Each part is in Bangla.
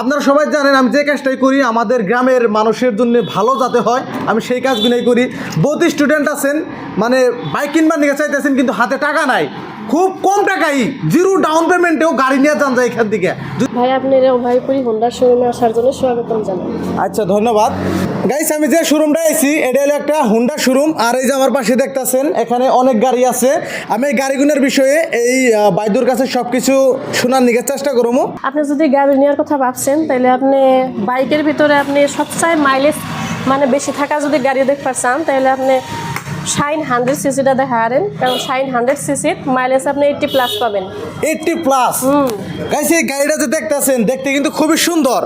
আপনারা সবাই জানেন, আমি যে কাজটাই করি, আমাদের গ্রামের মানুষের জন্য ভালো যাতে হয়, আমি সেই কাজগুলোই করি। বহুত স্টুডেন্ট আছেন মানে বাইক কিনবার নিয়ে চাইতেছেন, কিন্তু হাতে টাকা নাই। খুব কম টাকাই জিরো ডাউন পেমেন্টেও গাড়ি নিয়ে যান যায় এখান থেকে। ভাই আপনি ভাইপুরি হোন্ডার শোরুমে আসার জন্য স্বাগতম জানাই আচ্ছা ধন্যবাদ। গাইস আমি যে শোরুমটা আইছি এটা হলো একটা হুন্ডা শোরুম আর এই যে আমার পাশে দেখতাছেন এখানে অনেক গাড়ি আছে। আমি এই গাড়িগুলোর বিষয়ে এই বাইদুর কাছে সব কিছু শোনার নিকে চেষ্টা করব। আপনি যদি গাড়ি নেওয়ার কথা ভাবছেন তাহলে আপনি বাইকের ভিতরে আপনি সবচেয়ে মাইলেজ মানে বেশি থাকা যদি গাড়ি দেখতে চান তাহলে আপনি শাইন হান্ড্রেড সিসিটা দেখা হারেন কারণ শাইন হান্ড্রেড সিসির মাইলেজ আপনি এইটটি প্লাস পাবেন। এইটটি প্লাস এই গাড়িটা যে দেখতেছেন দেখতে কিন্তু খুবই সুন্দর।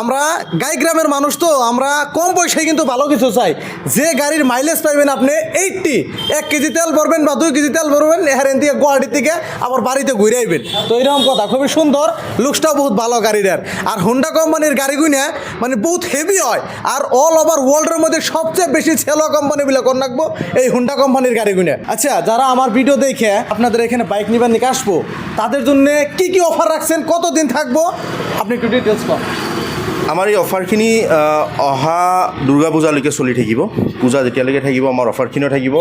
আমরা গাই গ্রামের মানুষ তো আমরা কম পয়সায় কিন্তু ভালো কিছু চাই। যে গাড়ির মাইলেজ পাইবেন আপনি এইটটি এক কেজি তেল ভরবেন বা দুই কেজি তেল ভরবেন হেরেন থেকে গুয়াহাটি থেকে আবার বাড়িতে ঘুরে আইবেন। তো এরকম কথা খুবই সুন্দর লুকসটাও বহুত ভালো গাড়িটার। আর হুন্ডা কোম্পানির গাড়িগুলো মানে বহুত হেভি হয়। আর অল ওভার ওয়ার্ল্ডের মধ্যে সবচেয়ে বেশি ছেলো কোম্পানি বিলা রাখব এই হুন্ডা কোম্পানির গাড়িগুলো আচ্ছা যারা আমার ভিডিও দেখে আপনাদের এখানে বাইক নিবার নিয়ে আসব, তাদের জন্য কি কি অফার ৰাখছেন কতদিন থাকব? আপনি একটু ডিটেলস কম আমাৰ এই অফাৰখিনি অহা দুৰ্গা পূজালৈকে চলি থাকিব। পূজা যেতিয়ালৈকে থাকিব, আমাৰ অফাৰখিনিও থাকিব।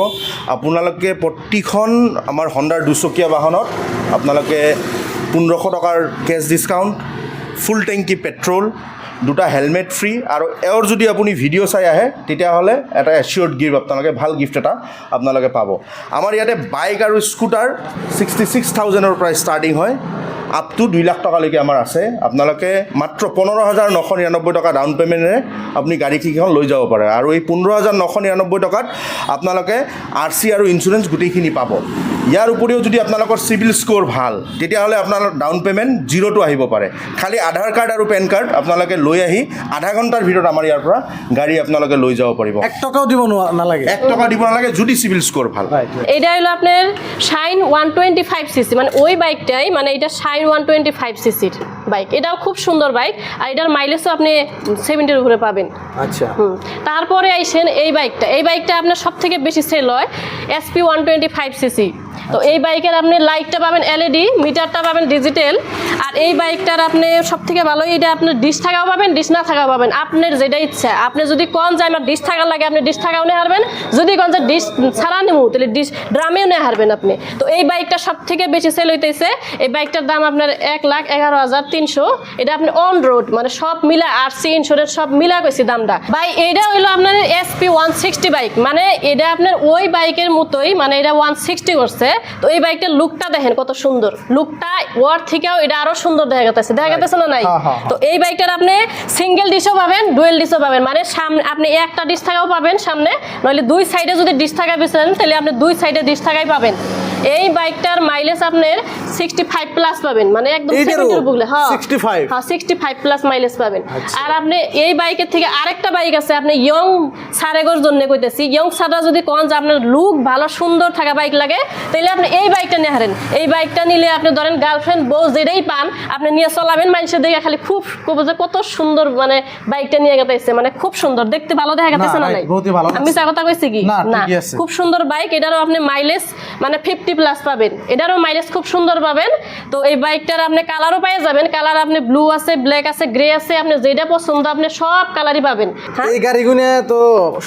আপোনালোকে প্ৰতিখন আমাৰ হণ্ডাৰ দুচকীয়া বাহনত আপোনালোকে পোন্ধৰশ টকাৰ কেছ ডিছকাউণ্ট ফুল টেংকি পেট্ৰল দুটা হেলমেট ফ্ৰী আৰু এওঁৰ যদি আপুনি ভিডিঅ' চাই আহে, তেতিয়াহ'লে এটা এচিয়ৰ্ড গিফ্ট আপোনালোকে, ভালো গিফ্ট এটা আপোনালোকে পাব। আমাৰ ইয়াতে বাইক আৰু স্কুটাৰ ছিক্সটি ছিক্স থাউজেণ্ডৰ পৰা ষ্টাৰ্টিং হয়। আপ টু দুই লাখ টকালৈকে আমাৰ আছে। আপোনালোকে মাত্ৰ পোন্ধৰ হাজাৰ নশ নিৰান্নব্বৈ টকা ডাউন পে'মেণ্টেৰে আপুনি গাড়ীকেইখন লৈ যাব পাৰে। আৰু এই পোন্ধৰ হাজাৰ নশ নিৰান্নব্বৈ টকাত আপোনালোকে আৰ চি আৰু ইঞ্চুৰেঞ্চ গোটেইখিনি পাব। ইয়াৰ উপৰিও যদি আপোনালোকৰ চিভিল স্ক'ৰ ভালো তেতিয়াহ'লে আপোনাৰ ডাউন পে'মেণ্ট জিৰ'টো আহিব পাৰে। খালি আধাৰ কাৰ্ড আৰু পেন কাৰ্ড আপোনালোকে লৈ আহি আধা ঘণ্টাৰ ভিতৰত আমাৰ ইয়াৰ পৰা গাড়ী আপোনালোকে লৈ যাব পাৰিব। এক টকাও দিব নালাগে। এক টকা দিব নালাগে যদি চিভিল স্ক'ৰ ভালো। এটা হলো আপনার Shine one twenty five CC মানে ওই বাইকটাই মানে এটা শাইন ওয়ান টোয়েন্টি ফাইভ সিসির বাইক এটাও খুব সুন্দর বাইক আর এটার মাইলেজও আপনি সেভেন্টির উপরে পাবেন। আচ্ছা। হুম। তারপরে আইসেন এই বাইকটা এই বাইকটা আপনার সব থেকে বেশি সেল হয় SP one twenty five CC তো এই বাইকের আপনি লাইটটা পাবেন এলইডি মিটারটা পাবেন ডিজিটাল আর এই বাইকটার আপনি সব থেকে ভালো এটা আপনার ডিশ থাকাও পাবেন ডিশ না থাকাও পাবেন। আপনার যেটা ইচ্ছা। আপনি যদি কন যে আমার ডিশ থাকার লাগে আপনি ডিশ থাকাও নিয়ে হারবেন। যদি কন যে ডিশ ছাড়া নেব তাহলে ডিশ ড্রামেও নিয়ে হারবেন আপনি। তো এই বাইকটা সব থেকে বেশি সেল হইতেছে। এই বাইকটার দাম আপনার এক লাখ এগারো হাজার তিনশো। এটা আপনি অন রোড মানে সব মিলা আর সি ইন্স্যুরেন্স সব মিলা কইছি দামটা। ভাই এটা হইল আপনার এসপি ওয়ান সিক্সটি বাইক মানে এটা আপনার ওই বাইকের মতোই মানে এটা ওয়ান সিক্সটি করছে। তো এই বাইকটার লুকটা দেখেন কত সুন্দর। লুকটা ওয়ার থেকেও এটা আরও সুন্দর দেখা যাচ্ছে। দেখা যাচ্ছে না নাই? হ্যাঁ, হ্যাঁ, তো এই বাইকটার আপনি সিঙ্গেল ডিশও পাবেন ডুয়েল ডিশও পাবেন। মানে সামনে আপনি একটা ডিশ থাকাও পাবেন সামনে নইলে দুই সাইডে যদি ডিশ থাকা বেছেন তাহলে আপনি দুই সাইডে ডিশ থাকাই পাবেন। এই বাইকটার মাইলেজ আপনার সিক্সটি ফাইভ প্লাস পাবেন মানে একদম? সেকেন্ডের বুকলে হ্যাঁ 65? হ্যাঁ সিক্সটি ফাইভ প্লাস মাইলেজ পাবেন আচ্ছা। আর আপনি এই বাইকের থেকে আরেকটা বাইক আছে আপনি ইয়ং সারেগোর জন্য কইতেছি ইয়ং সাররা যদি কোন যে আপনার লুক ভালো সুন্দর থাকা বাইক লাগে তাহলে আপনি এই বাইকটা নিয়ে হারেন এই বাইকটা নিলে আপনি ধরেন গার্লফ্রেন্ড বউ যেটাই পান আপনি নিয়ে চলাবেন মানুষের দেখে খালি খুব খুব যে কত সুন্দর মানে বাইকটা নিয়ে গেতেছে মানে খুব সুন্দর দেখতে ভালো দেখা গেতেছে না নাই আমি কথা কইছি কি না। খুব সুন্দর বাইক এটারও আপনি মাইলেজ মানে ফিফটি প্লাস পাবেন। এটারও মাইলেজ খুব সুন্দর পাবেন। তো এই বাইকটার আপনি কালারও পেয়ে যাবেন। কালার আপনি ব্লু আছে ব্ল্যাক আছে গ্রে আছে আপনি যেটা পছন্দ আপনি সব কালারই পাবেন। হ্যাঁ? এই গাড়িগুলো তো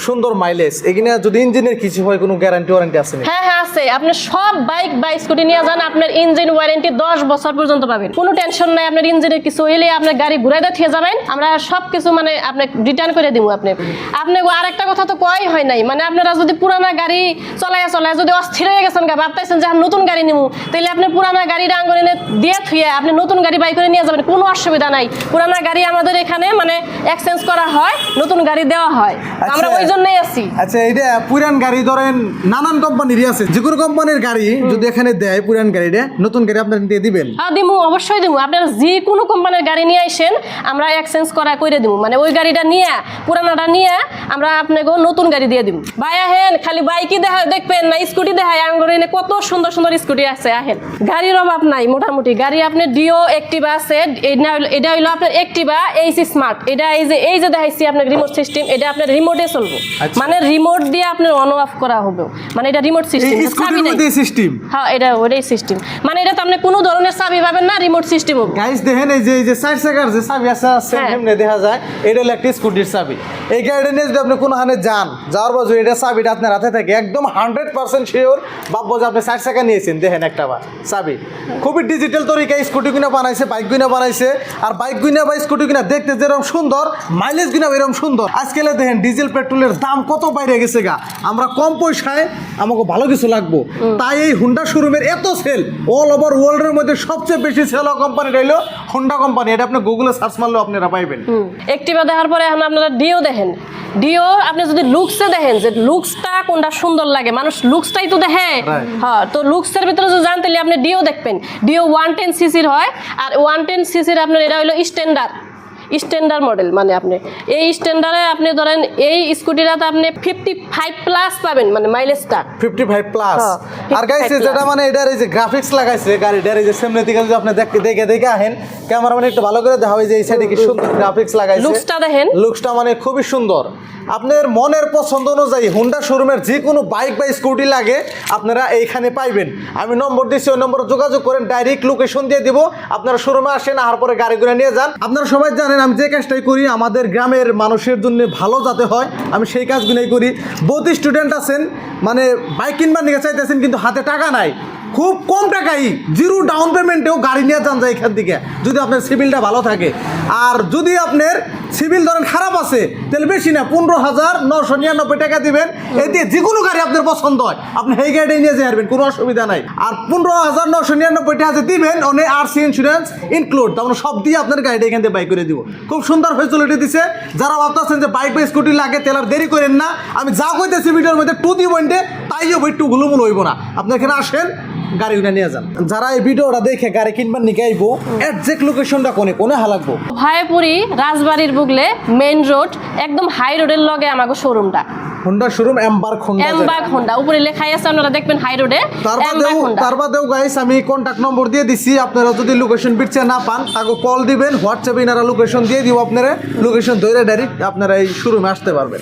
সুন্দর মাইলেজ এখানে যদি ইঞ্জিনের কিছু হয় কোনো গ্যারান্টি ওয়ারেন্টি আছে হ্যাঁ হ্যাঁ আছে। আপনি সব বাইক স্কুটি নিয়ে যান আপনার ইঞ্জিন ওয়ারেন্টি দশ বছর পর্যন্ত পাবেন। কোনো টেনশন নাই আপনার ইঞ্জিনের কিছু হইলে আপনার গাড়ি ঘুরাই দিয়ে যাবেন। আমরা সব কিছু মানে আপনি রিটার্ন করে দিব আপনি। আপনি আর একটা কথা তো কয় হয় নাই। মানে আপনারা যদি পুরানা গাড়ি চলায় চলায় যদি অস্থির হয়ে গেছেন গা ভাবতেছেন যে নতুন গাড়ি নিবো তাহলে আপনি পুরানা গাড়ি ডাঙ্গরে দিয়ে থুয়ে আপনি নতুন গাড়ি বাই করে নিয়ে যাবেন। কোনো অসুবিধা নাই। পুরানা গাড়ি আমাদের এখানে মানে এক্সচেঞ্জ করা হয় নতুন গাড়ি দেওয়া হয়। আমরা আচ্ছা। ওই জন্যই আছি। আচ্ছা এটা পুরান গাড়ি ধরেন নানান কোম্পানিরই আছে। যে কোনো কোম্পানির গাড়ি যদি এখানে দেয় পুরান গাড়িটা নতুন গাড়ি আপনার দিয়ে দিবেন। হ্যাঁ দিমু অবশ্যই দিমু। আপনারা যে কোনো কোম্পানির গাড়ি নিয়ে আসেন আমরা এক্সচেঞ্জ করা করে দিমু। মানে ওই গাড়িটা নিয়ে পুরানাটা নিয়ে আমরা আপনাকে নতুন গাড়ি দিয়ে দিমু। ভাই আহেন খালি বাইকই দেখা দেখবেন না স্কুটি দেখায় আঙ্গুর কত সুন্দর সুন্দর স্কুটি আছে আহেন। গাড়ির অভাব নাই মোটামুটি। গাড়ি আপনার ডিও অ্যাক্টিভা আছে এটা হইলো- আপনার অ্যাক্টিভা এইচ স্মার্ট এটা এই যে এই যে দেখাইছি আপনার রিমোট সিস্টেম এটা আপনার রিমোটে চলবে। আচ্ছা। মানে রিমোট দিয়ে আপনার অন অফ করা হবে। মানে এটা রিমোট সিস্টেম স্কুটির মধ্যে সিস্টেম হ্যাঁ এটা ওটাই সিস্টেম মানে এটা তো আপনি কোনো ধরনের চাবি পাবেন না রিমোট সিস্টেম হবে। গাইস দেখেন এই যে এই যে সাইড চাকার যে চাবি আছে আছে হ্যাঁ। এমনি দেখা যায় এটা হলো একটা স্কুটির চাবি। এই গাড়িটা নিয়ে যদি আপনি কোনো হানে যান যাওয়ার বাজু এটা চাবিটা আপনার হাতে থাকে একদম হান্ড্রেড পার্সেন্ট শিওর ভাববো যে আপনি সাইড চাকা নিয়েছেন দেখেন একটা বার চাবি। খুবই ডিজিটাল তরিকায় স্কুটি কিনা বানাইছে বাইক কিনা বানাইছে আর বাইক কিনা বা স্কুটি কিনা দেখতে যেরকম সুন্দর মাইলেজ কিনা এরকম সুন্দর। আজকাল দেখেন ডিজেল পেট্রোলের দাম কত বাইরে গেছে গা। আমরা কম পয়সায় আমাকে ভালো কিছু লাগবো। তাই এই হুন্ডা শোরুমের এত সেল অল ওভার ওয়ার্ল্ডের মধ্যে সবচেয়ে বেশি সেল কোম্পানি রইল হোন্ডা কোম্পানি এটা আপনি গুগলে সার্চ মারলেও আপনারা পাইবেন। একটিভা দেখার পরে এখন আপনারা ডিও দেখেন। ডিও আপনি যদি লুকসে দেখেন যে লুকসটা কোনটা সুন্দর লাগে মানুষ লুকসটাই তো দেখে. হ্যাঁ তো লুকসের ভিতরে যদি জানতে আপনি ডিও দেখবেন। ডিও ওয়ান টেন সিসির হয় আর ওয়ান টেন সিসির আপনার এটা হলো স্ট্যান্ডার্ড স্ট্যান্ডার্ড মডেল মানে আপনি এই স্ট্যান্ডার্ডে আপনি ধরেন এই স্কুটিটাতে আপনি ফিফটি ফাইভ প্লাস পাবেন মানে মাইলেজটা ফিফটি ফাইভ প্লাস আর 55 গাইছে যেটা মানে এটার এই যে গ্রাফিক্স লাগাইছে গাড়িটার এই যে সামনে দিকে যদি আপনি দেখে দেখে দেখে আহেন ক্যামেরা মানে একটু ভালো করে দেখা হয় যে এই সাইডে কি সুন্দর গ্রাফিক্স লাগাইছে। লুকসটা দেখেন। লুকসটা মানে খুবই সুন্দর। আপনার মনের পছন্দ অনুযায়ী হুন্ডা শোরুমের যে কোনো বাইক বা স্কুটি লাগে আপনারা এইখানে পাইবেন। আমি নম্বর দিচ্ছি ওই নম্বরে যোগাযোগ করেন ডাইরেক্ট লোকেশন দিয়ে দিব। আপনারা শোরুমে আসেন আর পরে গাড়ি করে নিয়ে যান। আপনারা সবাই জানেন আমি যে কাজটাই করি, আমাদের গ্রামের মানুষের জন্য ভালো যাতে হয়, আমি সেই কাজগুলোই করি। বহুত স্টুডেন্ট আছেন মানে বাইক কিনবার নিয়ে চাইতেছেন, কিন্তু হাতে টাকা নাই। খুব কম টাকাই জিরো ডাউন পেমেন্টেও গাড়ি নিয়ে যান যায় এখান থেকে, যদি আপনার সিভিলটা ভালো থাকে। আর যদি আপনার সিভিল ধরেন খারাপ আছে, তাহলে বেশি না, পনেরো হাজার নশো নিরানব্বই টাকা দিবেন। দিয়ে যে কোনো গাড়ি আপনার পছন্দ হয়, আপনি এই গাড়ি নিয়ে যেতে পারবেন কোনো অসুবিধা নাই। আর পনেরো হাজার নশো নিরানব্বই টাকা দিবেন অনেক আর সি ইন্স্যুরেন্স ইনক্লুড তার মানে সব দিয়ে আপনার গাড়িটা এখান থেকে বাইক করে দিব। খুব সুন্দর ফেসিলিটি দিছে। যারা ভাবতেছেন যে বাইক বা স্কুটি লাগে, তাহলে আর দেরি করেন না। আমি যা কইতেছি, ভিডিওর মধ্যে টু দি দিব তাই হইব একটু গুলুমুল হইব না। আপনি এখানে আসেন গাড়িগুলো নিয়ে যান। যারা এই ভিডিওটা দেখে গাড়ি কিনবার নিকে আইবো একজ্যাক্ট লোকেশনটা কোনে কোনে হালাকবো ভাইপুরি রাজবাড়ির বুগলে মেইন রোড একদম হাই রোডের লগে আমাকে শোরুমটা হোন্ডা শোরুম এম্বার হোন্ডা এমবাগ হোন্ডা উপরে লেখাই আছে আপনারা দেখবেন হাই রোডে তার বাদেও তার বাদেও গাইস আমি কন্ট্যাক্ট নম্বর দিয়ে দিছি আপনারা যদি লোকেশন বিটছে না পান তাকে কল দিবেন হোয়াটসঅ্যাপে ইনারা লোকেশন দিয়ে দিব আপনারা লোকেশন ধরে ডাইরেক্ট আপনারা এই শোরুমে আসতে পারবেন।